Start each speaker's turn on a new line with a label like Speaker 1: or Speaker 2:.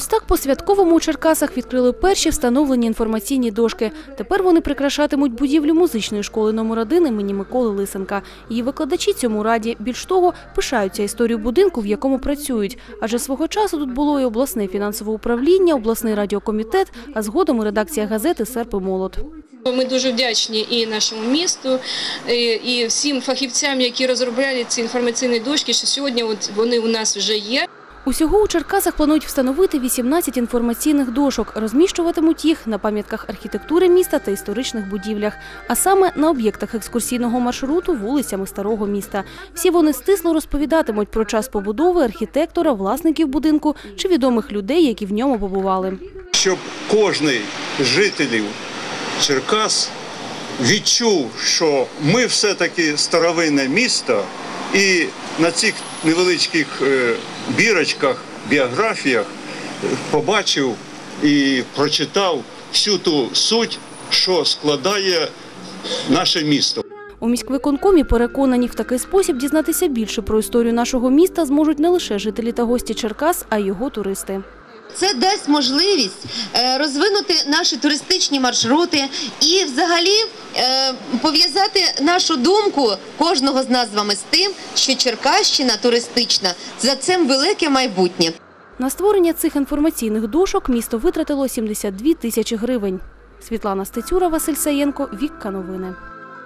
Speaker 1: Ось так по святковому у Черкасах відкрили перші встановлені інформаційні дошки. Тепер вони прикрашатимуть будівлю музичної школи номер 1 імені Миколи Лисенка. Її викладачі цьому раді. Більш того, пишаються історію будинку, в якому працюють. Адже свого часу тут було і обласне фінансове управління, обласний радіокомітет, а згодом і редакція газети «Серп і молот».
Speaker 2: Ми дуже вдячні і нашому місту, і, всім фахівцям, які розробляли ці інформаційні дошки, що сьогодні от вони у нас вже є.
Speaker 1: Усього у Черкасах планують встановити 18 інформаційних дошок. Розміщуватимуть їх на пам'ятках архітектури міста та історичних будівлях, а саме на об'єктах екскурсійного маршруту вулицями старого міста. Всі вони стисло розповідатимуть про час побудови архітектора, власників будинку чи відомих людей, які в ньому побували.
Speaker 3: щоб кожний жителів Черкас відчув, що ми все-таки старовинне місто, і на цих невеличких е, бірочках, біографіях е, побачив і прочитав всю ту суть, що складає наше місто.
Speaker 1: У міськвиконкомі переконані, в такий спосіб дізнатися більше про історію нашого міста зможуть не лише жителі та гості Черкас, а й його туристи.
Speaker 4: Це дасть можливість е, розвинути наші туристичні маршрути і, взагалі, е, пов'язати нашу думку кожного з нас з вами з тим, що Черкащина туристична за цим велике майбутнє.
Speaker 1: На створення цих інформаційних дошок місто витратило 72 тисячі гривень. Світлана Стецюра, Василь Саєнко, Вікка Новини.